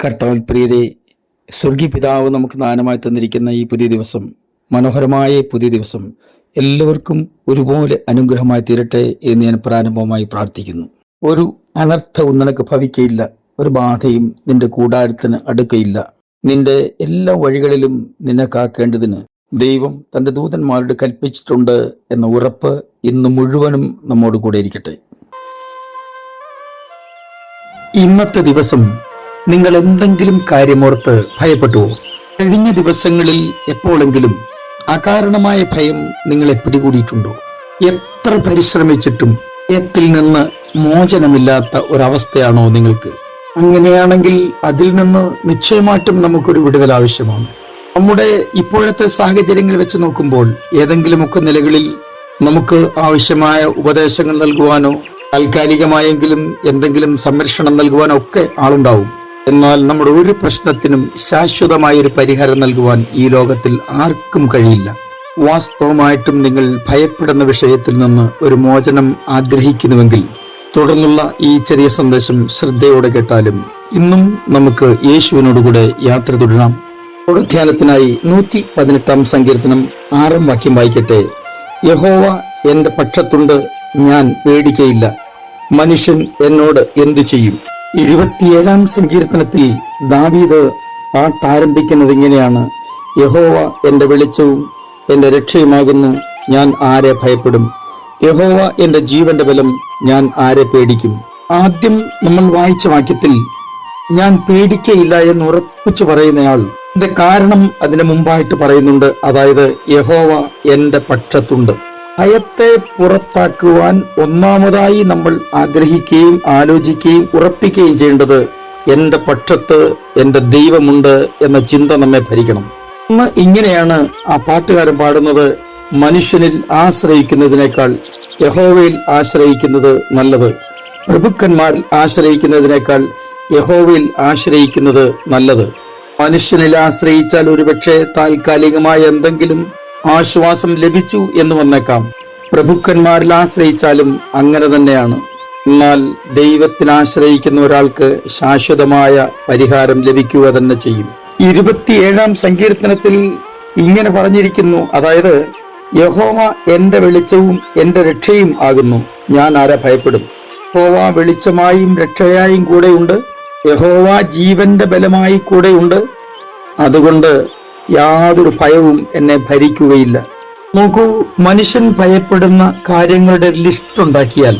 കർത്താവിൽ പ്രിയരെ സ്വർഗീയ പിതാവ് നമുക്ക് ദാനമായി തന്നിരിക്കുന്ന ഈ പുതിയ ദിവസം മനോഹരമായ പുതിയ ദിവസം എല്ലാവർക്കും ഒരുപോലെ അനുഗ്രഹമായി തീരട്ടെ എന്ന് ഞാൻ പ്രാരംഭമായി പ്രാർത്ഥിക്കുന്നു. ഒരു അനർത്ഥവും നിനക്ക് ഭവിക്കയില്ല ഒരു ബാധയും നിന്റെ കൂടാരത്തിന് അടുക്കയില്ല. നിന്റെ എല്ലാ വഴികളിലും നിന്നെ കാക്കേണ്ടതിന് ദൈവം തന്റെ ദൂതന്മാരോട് കൽപ്പിച്ചിട്ടുണ്ട് എന്ന ഉറപ്പ് ഇന്ന് മുഴുവനും നമ്മോട് കൂടെ ഇരിക്കട്ടെ. ഇന്നത്തെ ദിവസം നിങ്ങൾ എന്തെങ്കിലും കാര്യമോർത്ത് ഭയപ്പെട്ടുവോ? കഴിഞ്ഞ ദിവസങ്ങളിൽ എപ്പോഴെങ്കിലും അകാരണമായ ഭയം നിങ്ങളെ പിടികൂടിയിട്ടുണ്ടോ? എത്ര പരിശ്രമിച്ചിട്ടും ഭയത്തിൽ നിന്ന് മോചനമില്ലാത്ത ഒരവസ്ഥയാണോ നിങ്ങൾക്ക്? അങ്ങനെയാണെങ്കിൽ അതിൽ നിന്ന് നിശ്ചയമായിട്ടും നമുക്കൊരു വിടുതൽ ആവശ്യമാണ്. നമ്മുടെ ഇപ്പോഴത്തെ സാഹചര്യങ്ങൾ വെച്ച് നോക്കുമ്പോൾ ഏതെങ്കിലുമൊക്കെ നിലകളിൽ നമുക്ക് ആവശ്യമായ ഉപദേശങ്ങൾ നൽകുവാനോ താൽക്കാലികമായെങ്കിലും എന്തെങ്കിലും സംരക്ഷണം നൽകുവാനോ ഒക്കെ ആളുണ്ടാവും. എന്നാൽ നമ്മുടെ ഒരു പ്രശ്നത്തിനും ശാശ്വതമായ ഒരു പരിഹാരം നൽകുവാൻ ഈ ലോകത്തിൽ ആർക്കും കഴിയില്ല. വാസ്തവമായിട്ടും നിങ്ങൾ ഭയപ്പെടുന്ന വിഷയത്തിൽ നിന്ന് ഒരു മോചനം ആഗ്രഹിക്കുന്നുവെങ്കിൽ തുടർന്നുള്ള ഈ ചെറിയ സന്ദേശം ശ്രദ്ധയോടെ കേട്ടാലും ഇന്നും നമുക്ക് യേശുവിനോടുകൂടെ യാത്ര തുടരാം. ധ്യാനത്തിനായി നൂറ്റി പതിനെട്ടാം സങ്കീർത്തനം ആറാം വാക്യം വായിക്കട്ടെ. യഹോവ എന്റെ പക്ഷത്തുണ്ട് ഞാൻ പേടിക്കയില്ല മനുഷ്യൻ എന്നോട് എന്തു ചെയ്യും? ഇരുപത്തിയേഴാം സങ്കീർത്തനത്തിൽ ദാവീദ് പാട്ടാരംഭിക്കുന്നത് ഇങ്ങനെയാണ്. യഹോവ എന്റെ വെളിച്ചവും എന്റെ രക്ഷയുമാകുന്നു ഞാൻ ആരെ ഭയപ്പെടും? യഹോവ എന്റെ ജീവന്റെ ബലം ഞാൻ ആരെ പേടിക്കും? ആദ്യം നമ്മൾ വായിച്ച വാക്യത്തിൽ ഞാൻ പേടിക്കയില്ല എന്ന് ഉറപ്പിച്ചു പറയുന്നയാൾ. എന്റെ കാരണം അതിന് മുമ്പായിട്ട് പറയുന്നുണ്ട് അതായത് യഹോവ എന്റെ പക്ഷത്തുണ്ട്. ഭയത്തെ പുറത്താക്കുവാൻ ഒന്നാമതായി നമ്മൾ ആഗ്രഹിക്കുകയും ആലോചിക്കുകയും ഉറപ്പിക്കുകയും ചെയ്യേണ്ടത് എന്റെ പക്ഷത്ത് എന്റെ ദൈവമുണ്ട് എന്ന ചിന്ത നമ്മെ ഭരിക്കണം. അന്ന് ഇങ്ങനെയാണ് ആ പാട്ടുകാരൻ പാടുന്നത്. മനുഷ്യനിൽ ആശ്രയിക്കുന്നതിനേക്കാൾ യഹോവയിൽ ആശ്രയിക്കുന്നത് നല്ലത്. പ്രഭുക്കന്മാരിൽ ആശ്രയിക്കുന്നതിനേക്കാൾ യഹോവയിൽ ആശ്രയിക്കുന്നത് നല്ലത്. മനുഷ്യനിൽ ആശ്രയിച്ചാൽ ഒരുപക്ഷെ താൽക്കാലികമായ എന്തെങ്കിലും ആശ്വാസം ലഭിച്ചു എന്ന് വന്നേക്കാം. പ്രഭുക്കന്മാരിൽ ആശ്രയിച്ചാലും അങ്ങനെ തന്നെയാണ്. എന്നാൽ ദൈവത്തിൽ ആശ്രയിക്കുന്ന ഒരാൾക്ക് ശാശ്വതമായ പരിഹാരം ലഭിക്കുക തന്നെ ചെയ്യും. ഇരുപത്തിയേഴാം സങ്കീർത്തനത്തിൽ ഇങ്ങനെ പറഞ്ഞിരിക്കുന്നു. അതായത് യഹോവ എന്റെ വെളിച്ചവും എന്റെ രക്ഷയും ആകുന്നു. ഞാൻ ആരെ ഭയപ്പെടും? യഹോവ വെളിച്ചമായും രക്ഷയായും കൂടെയുണ്ട്. യഹോവ ജീവന്റെ ബലമായി കൂടെയുണ്ട്. അതുകൊണ്ട് യാതൊരു ഭയവും എന്നെ ഭരിക്കുകയില്ല. നോക്കൂ മനുഷ്യൻ ഭയപ്പെടുന്ന കാര്യങ്ങളുടെ ലിസ്റ്റ് ഉണ്ടാക്കിയാൽ.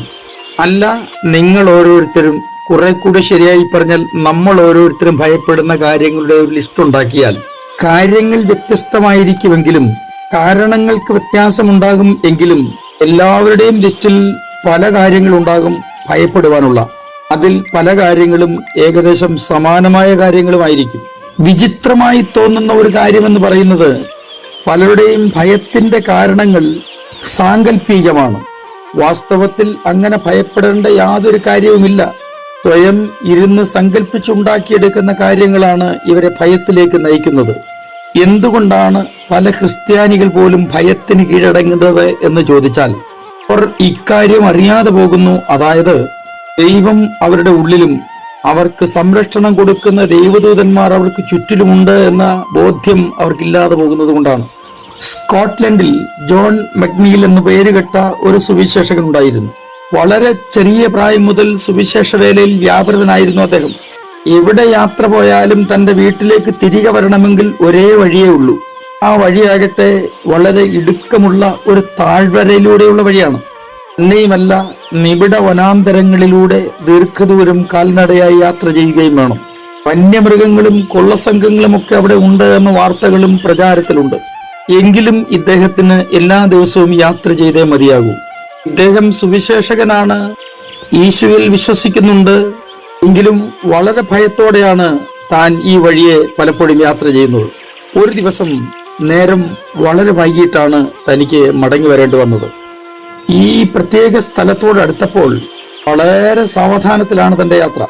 അല്ല നിങ്ങൾ ഓരോരുത്തരും കുറെ കൂടെ ശരിയായി പറഞ്ഞാൽ നമ്മൾ ഓരോരുത്തരും ഭയപ്പെടുന്ന കാര്യങ്ങളുടെ ഒരു ലിസ്റ്റ് ഉണ്ടാക്കിയാൽ. കാര്യങ്ങൾ വ്യത്യസ്തമായിരിക്കുമെങ്കിലും കാരണങ്ങൾക്ക് വ്യത്യാസമുണ്ടാകും എങ്കിലും എല്ലാവരുടെയും ലിസ്റ്റിൽ പല കാര്യങ്ങളുണ്ടാകും ഭയപ്പെടുവാനുള്ള. അതിൽ പല കാര്യങ്ങളും ഏകദേശം സമാനമായ കാര്യങ്ങളുമായിരിക്കും. വിചിത്രമായി തോന്നുന്ന ഒരു കാര്യമെന്ന് പറയുന്നത് പലരുടെയും ഭയത്തിന്റെ കാരണങ്ങൾ സാങ്കല്പികമാണ് വാസ്തവത്തിൽ അങ്ങനെ ഭയപ്പെടേണ്ട യാതൊരു കാര്യവുമില്ല. സ്വയം ഇരുന്ന് സങ്കല്പിച്ചുണ്ടാക്കിയെടുക്കുന്ന കാര്യങ്ങളാണ് ഇവരെ ഭയത്തിലേക്ക് നയിക്കുന്നത്. എന്തുകൊണ്ടാണ് പല ക്രിസ്ത്യാനികൾ പോലും ഭയത്തിന് കീഴടങ്ങുന്നത് എന്ന് ചോദിച്ചാൽ അവർ ഇക്കാര്യം അറിയാതെ പോകുന്നു. അതായത് ദൈവം അവരുടെ ഉള്ളിലും അവർക്ക് സംരക്ഷണം കൊടുക്കുന്ന ദൈവദൂതന്മാർ അവർക്ക് ചുറ്റിലുമുണ്ട് എന്ന ബോധ്യം അവർക്കില്ലാതെ പോകുന്നത് കൊണ്ടാണ്. സ്കോട്ട്ലൻഡിൽ ജോൺ മക്നീൽ എന്ന് പേരുകെട്ട ഒരു സുവിശേഷകൻ ഉണ്ടായിരുന്നു. വളരെ ചെറിയ പ്രായം മുതൽ സുവിശേഷ വേലയിൽ വ്യാപൃതനായിരുന്നു അദ്ദേഹം. എവിടെ യാത്ര പോയാലും തന്റെ വീട്ടിലേക്ക് തിരികെ വരണമെങ്കിൽ ഒരേ വഴിയേ ഉള്ളൂ. ആ വഴിയാകട്ടെ വളരെ ഇടുക്കമുള്ള ഒരു താഴ്വരയിലൂടെയുള്ള വഴിയാണ്. തന്നെയുമല്ല നിബിഡ വനാന്തരങ്ങളിലൂടെ ദീർഘദൂരം കാൽനടയായി യാത്ര ചെയ്യുകയും വേണം. വന്യമൃഗങ്ങളും കൊള്ളസംഘങ്ങളും ഒക്കെ അവിടെ ഉണ്ട് എന്ന വാർത്തകളും പ്രചാരത്തിലുണ്ട്. എങ്കിലും ഇദ്ദേഹത്തിന് എല്ലാ ദിവസവും യാത്ര ചെയ്തേ മതിയാകൂ. ഇദ്ദേഹം സുവിശേഷകനാണ്. ഈശുവിൽ വിശ്വസിക്കുന്നുണ്ട്. എങ്കിലും വളരെ ഭയത്തോടെയാണ് താൻ ഈ വഴിയെ പലപ്പോഴും യാത്ര ചെയ്യുന്നത്. ഒരു ദിവസം നേരം വളരെ വൈകിട്ടാണ് തനിക്ക് മടങ്ങി വരേണ്ടി വന്നത്. ഈ പ്രത്യേക സ്ഥലത്തോട് അടുത്തപ്പോൾ വളരെ സാവധാനത്തിലാണ് തന്റെ യാത്ര.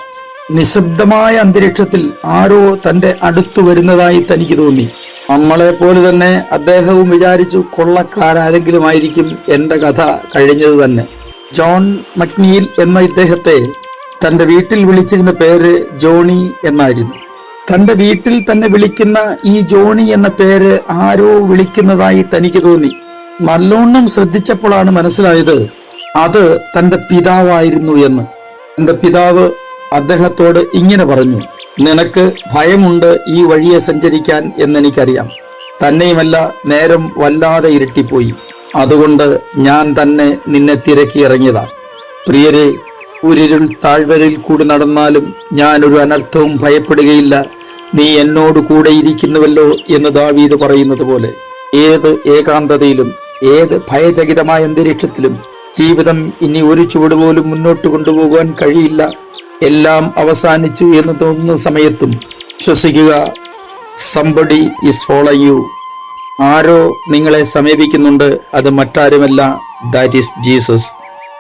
നിശബ്ദമായ അന്തരീക്ഷത്തിൽ ആരോ തന്റെ അടുത്തു വരുന്നതായി തനിക്ക് തോന്നി. നമ്മളെ പോലെ തന്നെ അദ്ദേഹവും വിചാരിച്ചു കൊള്ളക്കാരാരെങ്കിലും ആയിരിക്കും എന്റെ കഥ കഴിഞ്ഞത് തന്നെ. ജോൺ മക്നീൽ എന്ന ഇദ്ദേഹത്തെ തന്റെ വീട്ടിൽ വിളിച്ചിരുന്ന പേര് ജോണി എന്നായിരുന്നു. തന്റെ വീട്ടിൽ തന്നെ വിളിക്കുന്ന ഈ ജോണി എന്ന പേര് ആരോ വിളിക്കുന്നതായി തനിക്ക് തോന്നി. നല്ലോണം ശ്രദ്ധിച്ചപ്പോഴാണ് മനസ്സിലായത് അത് തന്റെ പിതാവായിരുന്നു എന്ന്. തന്റെ പിതാവ് അദ്ദേഹത്തോട് ഇങ്ങനെ പറഞ്ഞു നിനക്ക് ഭയമുണ്ട് ഈ വഴിയെ സഞ്ചരിക്കാൻ എന്നെനിക്കറിയാം. തന്നെയുമല്ല നേരം വല്ലാതെ ഇരുട്ടിപ്പോയി. അതുകൊണ്ട് ഞാൻ തന്നെ നിന്നെ തിരക്കി ഇറങ്ങിയതാ. പ്രിയരെ ഉരുരുൾ താഴ്വരയിൽ കൂടി നടന്നാലും ഞാൻ ഒരു അനർത്ഥവും ഭയപ്പെടുകയില്ല. നീ എന്നോട് കൂടെ ഇരിക്കുന്നുവല്ലോ എന്ന് ദാവീദ് പറയുന്നത് പോലെ ഏത് ഏകാന്തതയിലും ഏത് ഭയചകിതമായ അന്തരീക്ഷത്തിലും ജീവിതം ഇനി ഒരു ചുവട് പോലും മുന്നോട്ട് കൊണ്ടുപോകാൻ കഴിയില്ല. എല്ലാം അവസാനിച്ചു എന്ന് തോന്നുന്ന സമയത്തും വിശ്വസിക്കുക സംബഡി ഇസ് ഫോളോ യു ആരോ നിങ്ങളെ സമീപിക്കുന്നുണ്ട് അത് മറ്റാരുമല്ല. ദാറ്റ് ഈസ് ജീസസ്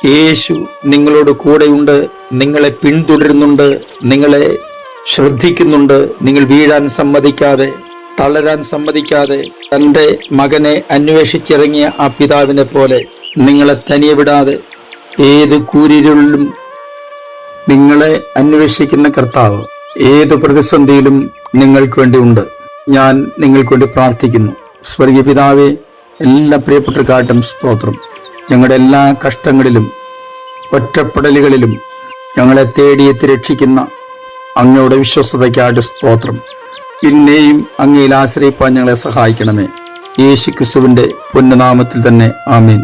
യേശു നിങ്ങളോട് കൂടെയുണ്ട് നിങ്ങളെ പിന്തുടരുന്നുണ്ട് നിങ്ങളെ ശ്രദ്ധിക്കുന്നുണ്ട് നിങ്ങൾ വീഴാൻ സമ്മതിക്കാതെ. തളരാൻ സമ്മതിക്കാതെ തന്റെ മകനെ അന്വേഷിച്ചിറങ്ങിയ ആ പിതാവിനെ പോലെ നിങ്ങളെ തനിയെ വിടാതെ ഏത് കൂരിരുളിലും നിങ്ങളെ അന്വേഷിക്കുന്ന കർത്താവ് ഏത് പ്രതിസന്ധിയിലും നിങ്ങൾക്ക് വേണ്ടി ഉണ്ട്. ഞാൻ നിങ്ങൾക്ക് വേണ്ടി പ്രാർത്ഥിക്കുന്നു. സ്വർഗീയ പിതാവെ എല്ലാ പ്രിയപ്പെട്ടക്കാട്ടും സ്തോത്രം. ഞങ്ങളുടെ എല്ലാ കഷ്ടങ്ങളിലും ഒറ്റപ്പെടലുകളിലും ഞങ്ങളെ തേടിയെത്തി രക്ഷിക്കുന്ന അങ്ങയുടെ വിശ്വസ്തതയ്ക്കായിട്ട് സ്തോത്രം. പിന്നെയും അങ്ങയിൽ ആശ്രയിപ്പാൻ ഞങ്ങളെ സഹായിക്കണമേ. യേശു ക്രിസ്തുവിന്റെ പൊന്നുനാമത്തിൽ തന്നെ ആമീൻ.